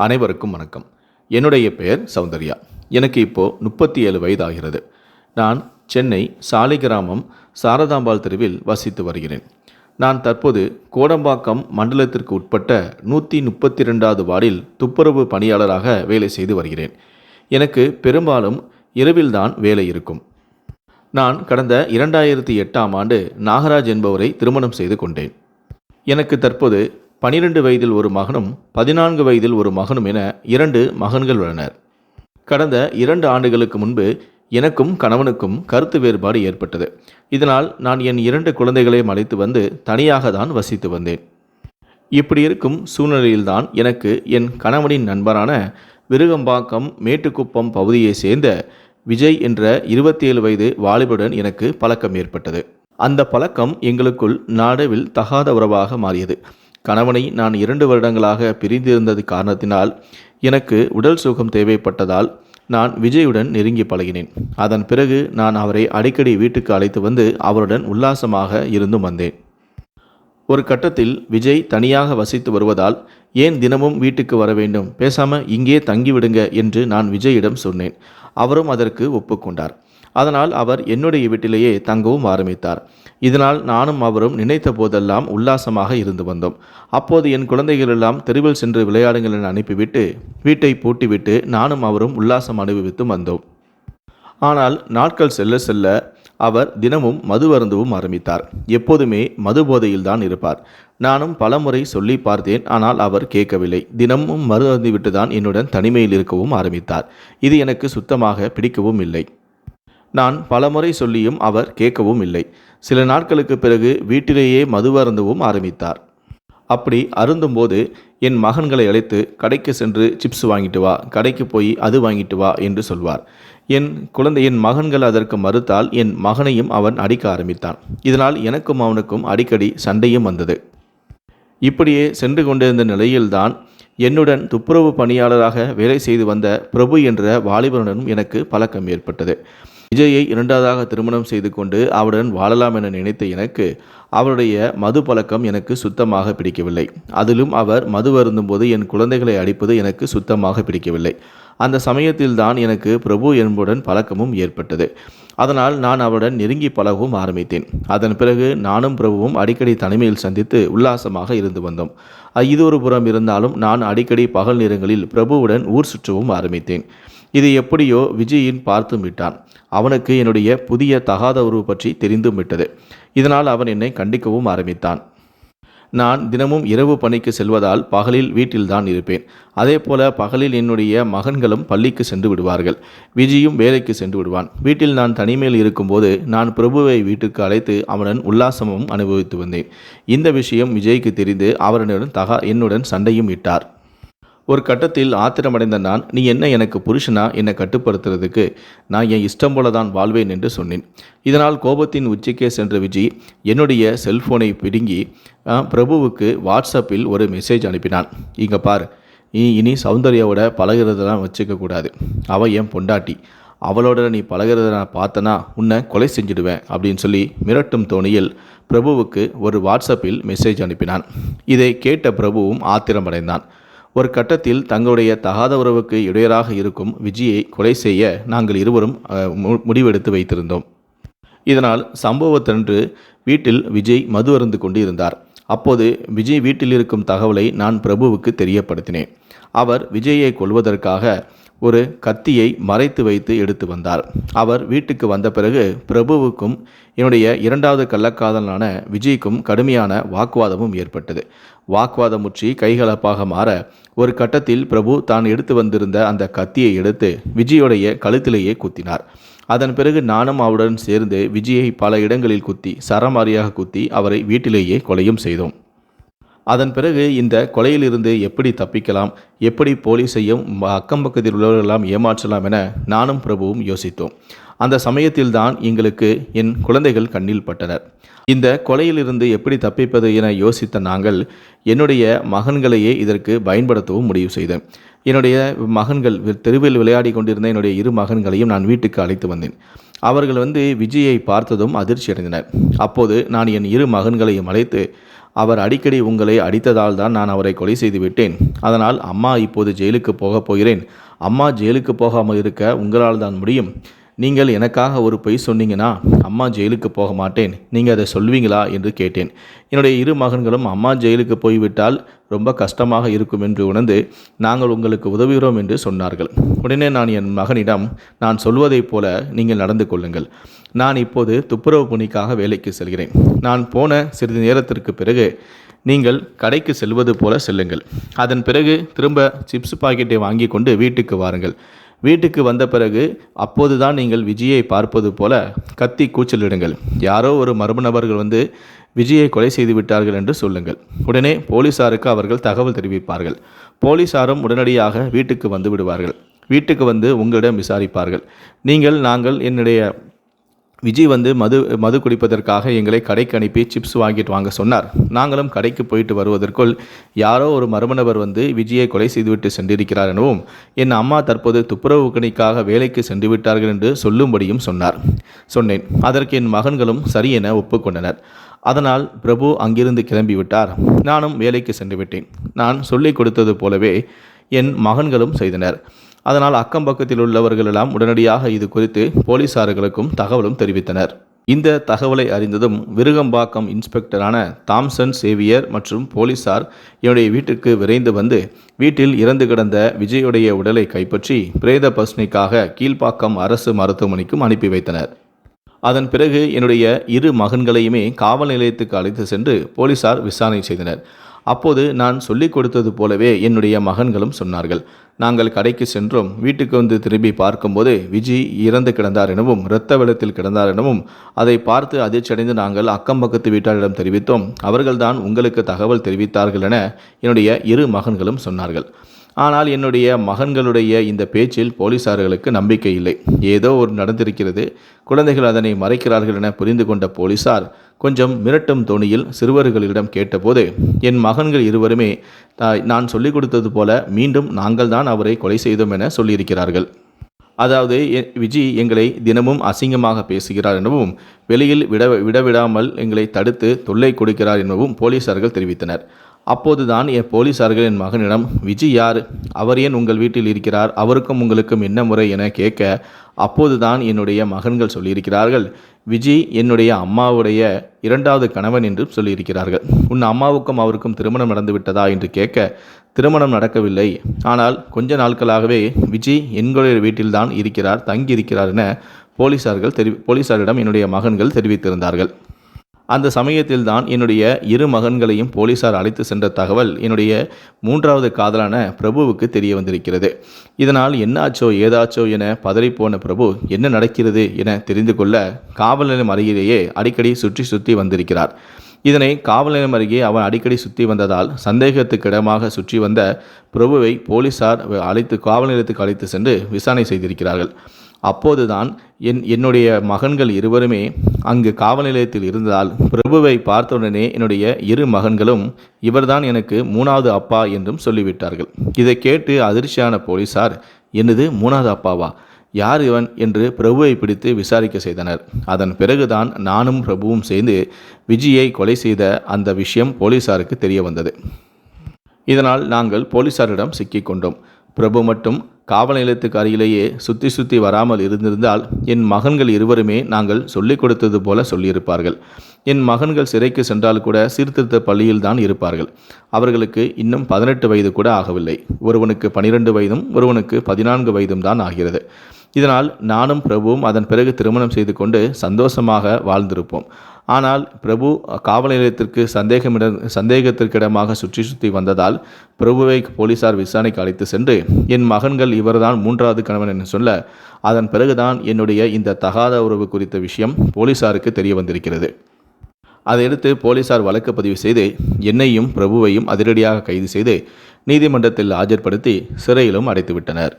அனைவருக்கும் வணக்கம். என்னுடைய பெயர் சௌந்தர்யா. எனக்கு இப்போது முப்பத்தி ஏழு வயதாகிறது. நான் சென்னை சாலை கிராமம் சாரதாம்பாள் தெருவில் வசித்து வருகிறேன். நான் தற்போது கோடம்பாக்கம் மண்டலத்திற்கு உட்பட்ட நூற்றி முப்பத்தி ரெண்டாவது வார்டில் துப்புரவு பணியாளராக வேலை செய்து வருகிறேன். எனக்கு பெரும்பாலும் இரவில்தான் வேலை இருக்கும். நான் கடந்த இரண்டாயிரத்தி எட்டாம் ஆண்டு நாகராஜ் என்பவரை திருமணம் செய்து கொண்டேன். எனக்கு தற்போது பனிரெண்டு வயதில் ஒரு மகனும் பதினான்கு வயதில் ஒரு மகனும் என இரண்டு மகன்கள் உள்ளனர். கடந்த இரண்டு ஆண்டுகளுக்கு முன்பு எனக்கும் கணவனுக்கும் கருத்து வேறுபாடு ஏற்பட்டது. இதனால் நான் என் இரண்டு குழந்தைகளையும் அழைத்து வந்து தனியாக தான் வசித்து வந்தேன். இப்படி இருக்கும் சூழ்நிலையில்தான் எனக்கு என் கணவனின் நண்பரான விருகம்பாக்கம் மேட்டுக்குப்பம் பகுதியை சேர்ந்த விஜய் என்ற இருபத்தி ஏழு வயது வாலிபுடன் எனக்கு பழக்கம் ஏற்பட்டது. அந்த பழக்கம் எங்களுக்குள் நாடவில் தகாத உறவாக மாறியது. கணவனை நான் இரண்டு வருடங்களாக பிரிந்திருந்தது காரணத்தினால் எனக்கு உடல் சுகம் தேவைப்பட்டதால் நான் விஜயுடன் நெருங்கி பழகினேன். அதன் பிறகு நான் அவரை அடிக்கடி வீட்டுக்கு அழைத்து வந்து அவருடன் உல்லாசமாக இருந்தும் வந்தேன். ஒரு கட்டத்தில் விஜய் தனியாக வசித்து வருவதால் ஏன் தினமும் வீட்டுக்கு வர வேண்டும்? பேசாமல் இங்கே தங்கிவிடுங்க என்று நான் விஜயிடம் சொன்னேன். அவரும் அதற்கு ஒப்புக்கொண்டார். அதனால் அவர் என்னுடைய வீட்டிலேயே தங்கவும் ஆரம்பித்தார். இதனால் நானும் அவரும் நினைத்த போதெல்லாம் உல்லாசமாக இருந்து வந்தோம். அப்போது என் குழந்தைகள் எல்லாம் தெருவில் சென்று விளையாடுங்கள் என அனுப்பிவிட்டு வீட்டை பூட்டிவிட்டு நானும் அவரும் உல்லாசம் அனுபவித்து வந்தோம். ஆனால் நாட்கள் செல்ல செல்ல அவர் தினமும் மது அருந்தவும் ஆரம்பித்தார். எப்போதுமே மது போதையில்தான் இருப்பார். நானும் பலமுறை சொல்லி பார்த்தேன் ஆனால் அவர் கேட்கவில்லை. தினமும் மது அருந்திவிட்டு தான் என்னுடன் தனிமையில் இருக்கவும் ஆரம்பித்தார். இது எனக்கு சுத்தமாக பிடிக்கவும் இல்லை. நான் பலமுறை சொல்லியும் அவர் கேட்கவும் இல்லை. சில நாட்களுக்கு பிறகு வீட்டிலேயே மது அருந்தவும் ஆரம்பித்தார். அப்படி அருந்தும்போது என் மகன்களை அழைத்து கடைக்கு சென்று சிப்ஸ் வாங்கிட்டு வா கடைக்கு போய் அது வாங்கிட்டு வா என்று சொல்வார். என் குழந்தை என் மகன்கள் அதற்கு மறுத்தால் என் மகனையும் அவன் அடிக்க ஆரம்பித்தான். இதனால் எனக்கும் அவனுக்கும் அடிக்கடி சண்டையும் வந்தது. இப்படியே சென்று கொண்டிருந்த நிலையில்தான் என்னுடன் துப்புரவு பணியாளராக வேலை செய்து வந்த பிரபு என்ற வாலிபருடனும் எனக்கு பழக்கம் ஏற்பட்டது. விஜயை இரண்டாவதாக திருமணம் செய்து கொண்டு அவருடன் வாழலாம் என நினைத்த எனக்கு அவருடைய மது பழக்கம் எனக்கு சுத்தமாக பிடிக்கவில்லை. அதிலும் அவர் மது வருந்தும்போது என் குழந்தைகளை அடிப்பது எனக்கு சுத்தமாக பிடிக்கவில்லை. அந்த சமயத்தில் தான் எனக்கு பிரபு என்புடன் பழக்கமும் ஏற்பட்டது. அதனால் நான் அவருடன் நெருங்கி பழகவும் ஆரம்பித்தேன். அதன் பிறகு நானும் பிரபுவும் அடிக்கடி தனிமையில் சந்தித்து உல்லாசமாக இருந்து வந்தோம். இது ஒரு புறம் இருந்தாலும் நான் அடிக்கடி பகல் நேரங்களில் பிரபுவுடன் ஊர் சுற்றவும் ஆரம்பித்தேன். இது எப்படியோ விஜயின் பார்த்தும் விட்டான். அவனுக்கு என்னுடைய புதிய தகாத உறவு பற்றி தெரிந்தும் விட்டது. இதனால் அவன் என்னை கண்டிக்கவும் ஆரம்பித்தான். நான் தினமும் இரவு பணிக்கு செல்வதால் பகலில் வீட்டில்தான் இருப்பேன். அதே போல பகலில் என்னுடைய மகன்களும் பள்ளிக்கு சென்று விடுவார்கள். விஜயும் வேலைக்கு சென்று விடுவான். வீட்டில் நான் தனிமையில் இருக்கும்போது நான் பிரபுவை வீட்டுக்கு அழைத்து அவனுடன் உல்லாசமும் அனுபவித்து வந்தேன். இந்த விஷயம் விஜய்க்கு தெரிந்து அவருடன் தகா என்னுடன் சண்டையும் இட்டார். ஒரு கட்டத்தில் ஆத்திரமடைந்த நான் நீ என்ன எனக்கு புருஷனா? என்னை கட்டுப்படுத்துறதுக்கு நான் என் இஷ்டம் போல தான் வாழ்வேன்? என்று சொன்னேன். இதனால் கோபத்தின் உச்சிக்கே சென்ற விஜய் என்னுடைய செல்போனை பிடுங்கி பிரபுவுக்கு வாட்ஸ்அப்பில் ஒரு மெசேஜ் அனுப்பினான். இங்கே பார். நீ இனி சௌந்தர்யாவோட பழகிறதெல்லாம் வச்சுக்கக்கூடாது அவள் என் பொண்டாட்டி. அவளோட நீ பழகிறத நான் பார்த்தனா உன்னை கொலை செஞ்சிடுவேன் அப்படின்னு சொல்லி மிரட்டும் தோணியில் பிரபுவுக்கு ஒரு வாட்ஸ்அப்பில் மெசேஜ் அனுப்பினான். இதை கேட்ட பிரபுவும் ஆத்திரமடைந்தான். ஒரு கட்டத்தில் தங்களுடைய தகாத உறவுக்கு இடையராக இருக்கும் விஜயை கொலை செய்ய நாங்கள் இருவரும் முடிவெடுத்து வைத்திருந்தோம். இதனால் சம்பவத்தன்று வீட்டில் விஜய் மது அருந்து கொண்டு இருந்தார் அப்போது விஜய் வீட்டில் இருக்கும் தகவலை நான் பிரபுவுக்கு தெரியப்படுத்தினேன். அவர் விஜயை கொள்வதற்காக ஒரு கத்தியை மறைத்து வைத்து எடுத்து வந்தார். அவர் வீட்டுக்கு வந்த பிறகு பிரபுவுக்கும் என்னுடைய இரண்டாவது கள்ளக்காதலான விஜய்க்கும் கடுமையான வாக்குவாதமும் ஏற்பட்டது. வாக்குவாதம் முற்றி கைகலப்பாக மாற ஒரு கட்டத்தில் பிரபு தான் எடுத்து வந்திருந்த அந்த கத்தியை எடுத்து விஜயோடைய கழுத்திலேயே குத்தினார். அதன் பிறகு நானும் அவருடன் சேர்ந்து விஜயை பல இடங்களில் குத்தி சரமாரியாக குத்தி அவரை வீட்டிலேயே கொலையும் செய்தோம். அதன் பிறகு இந்த கொலையிலிருந்து எப்படி தப்பிக்கலாம் எப்படி போலீஸையும் அக்கம் பக்கத்தில் உள்ளவர்களெல்லாம் ஏமாற்றலாம் என நானும் பிரபுவும் யோசித்தோம். அந்த சமயத்தில்தான் எங்களுக்கு என் குழந்தைகள் கண்ணில் பட்டனர். இந்த கொலையிலிருந்து எப்படி தப்பிப்பது என யோசித்த நாங்கள் என்னுடைய மகன்களையே இதற்கு பயன்படுத்தவும் முடிவு செய்தேன். என்னுடைய மகன்கள் தெருவில் விளையாடி கொண்டிருந்த என்னுடைய இரு மகன்களையும் நான் வீட்டுக்கு அழைத்து வந்தேன். அவர்கள் வந்து விஜயை பார்த்ததும் அதிர்ச்சி அடைந்தனர் அப்போது நான் என் இரு மகன்களையும் அழைத்து அவர் அடிக்கடி உங்களை அடித்ததால் தான் நான் அவரை கொலை செய்து விட்டேன் அதனால் அம்மா இப்போது ஜெயிலுக்கு போகப் போகிறேன். அம்மா ஜெயிலுக்கு போகாமல் இருக்க உங்களால் தான் முடியும். நீங்கள் எனக்காக ஒரு பொய் சொன்னீங்கன்னா அம்மா ஜெயிலுக்கு போக மாட்டேன். நீங்கள் அதை சொல்வீங்களா என்று கேட்டேன். என்னுடைய இரு மகன்களும் அம்மா ஜெயிலுக்கு போய்விட்டால் ரொம்ப கஷ்டமாக இருக்கும் என்று உணர்ந்து நாங்கள் உங்களுக்கு உதவுகிறோம் என்று சொன்னார்கள். உடனே நான் என் மகனிடம் நான் சொல்வதைப் போல நீங்கள் நடந்து கொள்ளுங்கள். நான் இப்போது துப்புரவு பணிக்காக வேலைக்கு செல்கிறேன். நான் போன சிறிது நேரத்திற்கு பிறகு நீங்கள் கடைக்கு செல்வது போல செல்லுங்கள். அதன் பிறகு திரும்ப சிப்ஸ் பாக்கெட்டை வாங்கி கொண்டு வீட்டுக்கு வாருங்கள். வீட்டுக்கு வந்த பிறகு அப்போதுதான் நீங்கள் விஜயை பார்ப்பது போல கத்தி கூச்சலிடுங்கள். யாரோ ஒரு மர்ம நபர்கள் வந்து விஜயை கொலை செய்து விட்டார்கள் என்று சொல்லுங்கள். உடனே போலீசாருக்கு அவர்கள் தகவல் தெரிவிப்பார்கள். போலீசாரும் உடனடியாக வீட்டுக்கு வந்து விடுவார்கள். வீட்டுக்கு வந்து உங்களிடம் விசாரிப்பார்கள். நீங்கள் நாங்கள் என்னுடைய விஜய் வந்து மது மது குடிப்பதற்காக எங்களை கடைக்கு அனுப்பி சிப்ஸ் வாங்கிட்டு வாங்க சொன்னார். நாங்களும் கடைக்கு போயிட்டு வருவதற்குள் யாரோ ஒரு மர்மநபர் வந்து விஜயை கொலை செய்துவிட்டு சென்றிருக்கிறார் எனவும் என் அம்மா தற்போது துப்புரவு கணிக்காக வேலைக்கு சென்று விட்டார்கள் என்று சொல்லும்படியும் சொன்னார். சொன்னேன். அதற்கு என் மகன்களும் சரி என ஒப்புக்கொண்டனர். அதனால் பிரபு அங்கிருந்து கிளம்பிவிட்டார் நானும் வேலைக்கு சென்று விட்டேன். நான் சொல்லிக் கொடுத்தது போலவே என் மகன்களும் செய்தனர். அதனால் அக்கம் பக்கத்தில் உள்ளவர்களெல்லாம் உடனடியாக இது குறித்து போலீசார்களுக்கும் தகவலும் தெரிவித்தனர். இந்த தகவலை அறிந்ததும் விருகம்பாக்கம் இன்ஸ்பெக்டரான தாம்சன் சேவியர் மற்றும் போலீசார் என்னுடைய வீட்டிற்கு விரைந்து வந்து வீட்டில் இறந்து கிடந்த விஜயுடைய உடலை கைப்பற்றி பிரேத பஸ்னிக்காக கீழ்ப்பாக்கம் அரசு மருத்துவமனைக்கும் அனுப்பி வைத்தனர். அதன் பிறகு என்னுடைய இரு மகன்களையுமே காவல் நிலையத்துக்கு அழைத்து சென்று போலீசார் விசாரணை செய்தனர். அப்போது நான் சொல்லிக் கொடுத்தது போலவே என்னுடைய மகன்களும் சொன்னார்கள். நாங்கள் கடைக்கு சென்றோம். வீட்டுக்கு வந்து திரும்பி பார்க்கும்போது விஜி இறந்து கிடந்தார் எனவும் இரத்த வெள்ளத்தில் கிடந்தார் எனவும் அதை பார்த்து அதிர்ச்சியடைந்து நாங்கள் அக்கம் பக்கத்து வீட்டாரிடம் தெரிவித்தோம். அவர்கள்தான் உங்களுக்கு தகவல் தெரிவித்தார்கள் என என்னுடைய இரு மகன்களும் சொன்னார்கள். ஆனால் என்னுடைய மகன்களுடைய இந்த பேச்சில் போலீசார்களுக்கு நம்பிக்கை இல்லை. ஏதோ ஒரு நடந்திருக்கிறது. குழந்தைகள் அதனை மறைக்கிறார்கள் என புரிந்து கொண்ட போலீசார் கொஞ்சம் மிரட்டும் தொனியில் சிறுவர்களிடம் கேட்டபோது என் மகன்கள் இருவருமே "தாய், நான் சொல்லிக் கொடுத்தது போல மீண்டும் நாங்கள் தான் அவரை கொலை செய்தோம் என சொல்லியிருக்கிறார்கள். அதாவது எ- விஜி எங்களை தினமும் அசிங்கமாக பேசுகிறார் எனவும் வெளியில் விட விடவிடாமல் எங்களை தடுத்து தொல்லை கொடுக்கிறார் எனவும் போலீசார்கள் தெரிவித்தனர். அப்போதுதான் என் போலீசார்கள் என் மகனிடம் விஜி யார்? அவர் ஏன் உங்கள் வீட்டில் இருக்கிறார்? அவருக்கும் உங்களுக்கும் என்ன முறை என கேட்க அப்போதுதான் என்னுடைய மகன்கள் சொல்லியிருக்கிறார்கள். விஜி என்னுடைய அம்மாவுடைய இரண்டாவது கணவன் என்று சொல்லியிருக்கிறார்கள். உன் அம்மாவுக்கும் அவருக்கும் திருமணம் நடந்து விட்டதா என்று கேட்க திருமணம் நடக்கவில்லை. ஆனால் கொஞ்ச நாட்களாகவே விஜி எங்களுடைய வீட்டில்தான் இருக்கிறார் தங்கி இருக்கிறார் என போலீசார்கள் தெரி போலீசாரிடம் என்னுடைய மகன்கள் தெரிவித்திருந்தார்கள். அந்த சமயத்தில் தான் என்னுடைய இரு மகன்களையும் போலீசார் அழைத்து சென்ற தகவல் என்னுடைய மூன்றாவது காதலான பிரபுவுக்கு தெரிய வந்திருக்கிறது. இதனால் என்னாச்சோ ஏதாச்சோ என பதறிப்போன பிரபு என்ன நடக்கிறது? என தெரிந்து கொள்ள காவல் நிலையம் அருகிலேயே அடிக்கடி சுற்றி சுற்றி வந்திருக்கிறார். இதனை காவல் நிலையம் அருகே அவன் அடிக்கடி சுற்றி வந்ததால் சந்தேகத்துக்கிடமாக சுற்றி வந்த பிரபுவை போலீசார் அழைத்து காவல் நிலையத்துக்கு அழைத்து சென்று விசாரணை செய்திருக்கிறார்கள். அப்போதுதான் என் என்னுடைய மகன்கள் இருவருமே அங்கு காவல் நிலையத்தில் இருந்ததால் பிரபுவை பார்த்தவுடனே என்னுடைய இரு மகன்களும் இவர்தான் எனக்கு மூணாவது அப்பா என்றும் சொல்லிவிட்டார்கள். இதை கேட்டு அதிர்ச்சியான போலீசார் என்னது மூணாவது அப்பாவா? யார் இவன்? என்று பிரபுவை பிடித்து விசாரிக்க செய்தனர். அதன் பிறகுதான் நானும் பிரபுவும் சேர்ந்து விஜயை கொலை செய்த அந்த விஷயம் போலீசாருக்கு தெரிய வந்தது. இதனால் நாங்கள் போலீசாரிடம் சிக்கிக்கொண்டோம் பிரபு மட்டும் காவல் நிலையத்துக்கு அருகிலேயே சுற்றி சுற்றி வராமல் இருந்திருந்தால் என் மகன்கள் இருவருமே நாங்கள் சொல்லிக் கொடுத்தது போல சொல்லியிருப்பார்கள். என் மகன்கள் சிறைக்கு சென்றால் கூட சீர்திருத்த பள்ளியில் தான் இருப்பார்கள். அவர்களுக்கு இன்னும் பதினெட்டு வயது கூட ஆகவில்லை. ஒருவனுக்கு பனிரெண்டு வயதும் ஒருவனுக்கு பதினான்கு வயதும் தான் ஆகிறது. இதனால் நானும் பிரபுவும் அதன் பிறகு திருமணம் செய்து கொண்டு சந்தோஷமாக வாழ்ந்திருப்போம். ஆனால் பிரபு காவல் நிலையத்திற்கு சந்தேகமிட சந்தேகத்திற்கிடமாக சுற்றி சுற்றி வந்ததால் பிரபுவை போலீசார் விசாரணைக்கு அழைத்து சென்று என் மகன்கள் இவர்தான் மூன்றாவது கணவன் என்று சொல்ல அதன் பிறகுதான் என்னுடைய இந்த தகாத உறவு குறித்த விஷயம் போலீசாருக்கு தெரிய வந்திருக்கிறது. அதையடுத்து போலீசார் வழக்கு பதிவு செய்து என்னையும் பிரபுவையும் அதிரடியாக கைது செய்து நீதிமன்றத்தில் ஆஜர்படுத்தி சிறையிலும் அடைத்துவிட்டனர்.